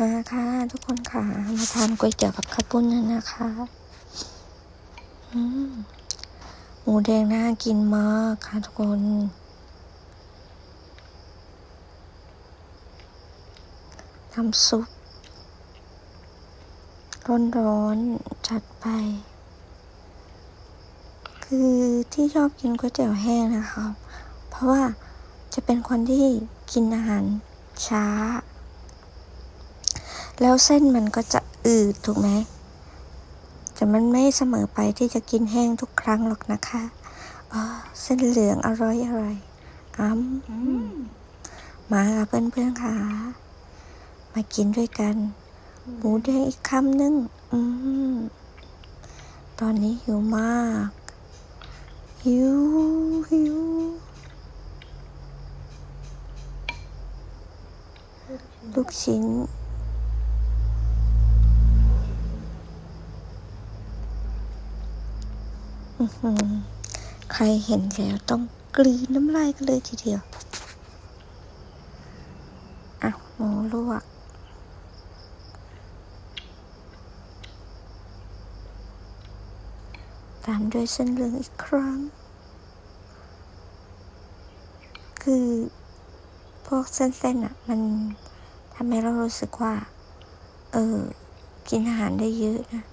มาค่ะทุกคนค่ะ มาทานก๋วยเตี๋ยวกับข้าวปุ้นนั่นนะคะหมูแดงน่ากินมากค่ะทุกคน น้ำซุป ร้อนๆ จัดไป คือที่ชอบกินก๋วยเตี๋ยวแห้งนะครับ เพราะว่าจะเป็นคนที่กินอาหารช้า แล้วเส้นมันก็จะอืดถูกไหมแต่มันไม่เสมอไปที่จะกินแห้งทุกครั้งหรอกนะคะอ๋อเส้นเหลืองอร่อยอร่อยอ้ำมาค่ะเพื่อนๆค่ะ มากินด้วยกัน หมูแดงอีกคำหนึ่งอืมตอนนี้หิวมาก หิวหิวลูกชิ้น อื้อหือ ใครเห็นแล้วต้องกลืนน้ำลายกันเลยทีเดียวอะหมูลวกตามด้วยเส้นเหลืองอีกครั้ง คือพวกเส้นๆอะ มันทำให้เรารู้สึกว่า เออ กินอาหารได้เยอะนะ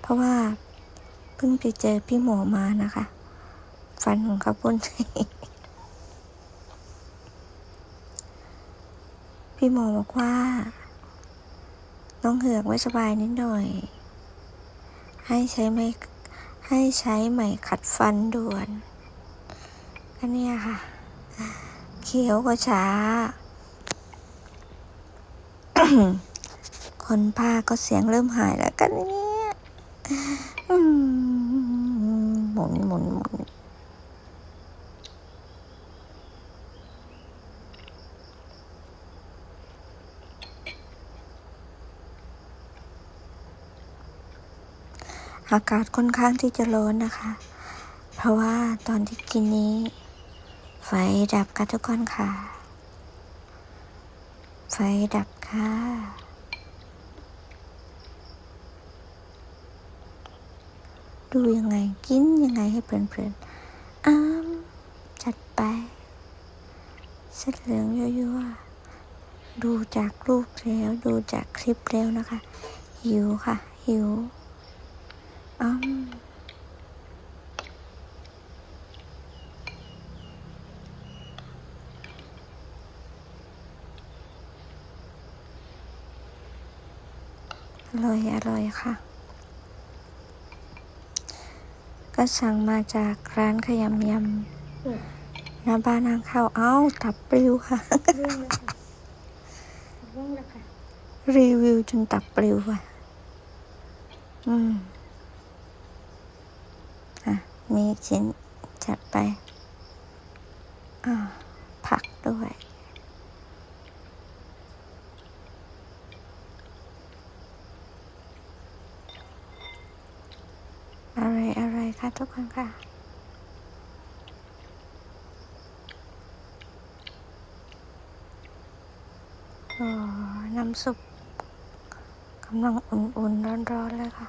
เพราะว่า เพิ่งไปเจอพี่หมอมานะคะ ฟันของเขาพุ่นพี่หมอบอกว่า น้องเหือกไม่สบายนิดหน่อย ให้ใช้ไม้ให้ใช้ไหมขัดฟันด่วนก็เนี่ยค่ะ เขียวก็ช้า คนพาก็เสียงเริ่มหายแล้วกันนี่ หมุนหมุนหมุนอากาศค่อนข้างที่จะร้อนนะคะ เพราะว่าตอนที่กินนี้ ไฟดับกันทุกคนค่ะ ไฟดับค่ะ ดูยังไงกินยังไงให้เพลินๆอ้ามจัดไปเส้นเหลืองยั่วๆดูจากรูปแล้วดูจากคลิปแล้วนะคะ หิวค่ะ หิวอ้ามอร่อย อร่อยค่ะ ก็สั่งมาจากร้านขยำยำหน้าบ้านนางข้าวเอ้าตับปลิวค่ะว่างแล้วค่ะ รีวิวจนตับปลิวอะ อืม อะ มีอีกชิ้นจัดไป อ่า ผักด้วย อะไรอะไรคะ ทุกคนค่ะอ๋อน้ำซุปกำลังอุ่นๆร้อนๆเลยค่ะ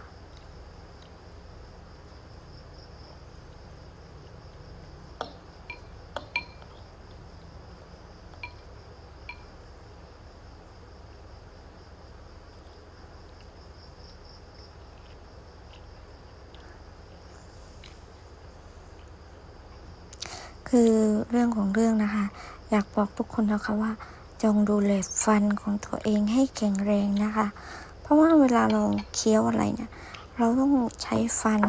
คือเรื่องของเรื่องนะคะ อยากบอกทุกคนนะคะว่า จงดูแลฟันของตัวเองให้แข็งแรงนะคะ เพราะว่าเวลาเราเคี้ยวอะไรเนี่ย เราต้องใช้ฟัน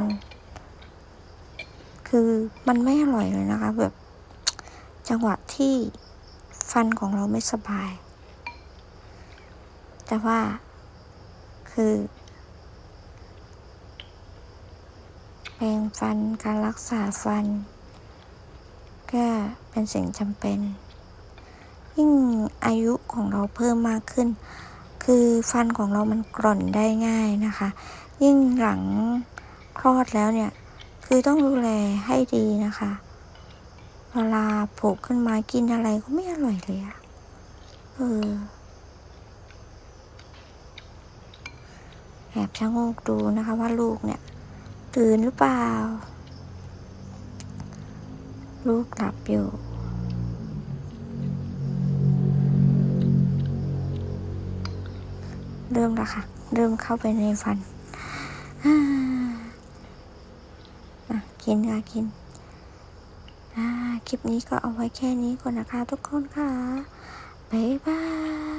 คือมันไม่อร่อยเลยนะคะ แบบจังหวะที่ฟันของเราไม่สบาย แต่ว่าคือแปรงฟันการรักษาฟัน ก็เป็นสิ่งจำเป็น ยิ่งอายุของเราเพิ่มมากขึ้น คือฟันของเรามันกร่อนได้ง่ายนะคะ ยิ่งหลังคลอดแล้วเนี่ย คือต้องดูแลให้ดีนะคะ เวลาผล่ขึ้นมากินอะไรก็ไม่อร่อยเลยอะเออแอบชะโงกดูนะคะว่าลูกเนี่ย ตื่นหรือเปล่า ลูกหลับอยู่เริ่มแล้วค่ะ เริ่มเข้าไปในฟันอ่าอะกินค่ะกินอ่าคลิปนี้ก็เอาไว้แค่นี้ก่อนนะคะทุกคนค่ะ บ๊ายบาย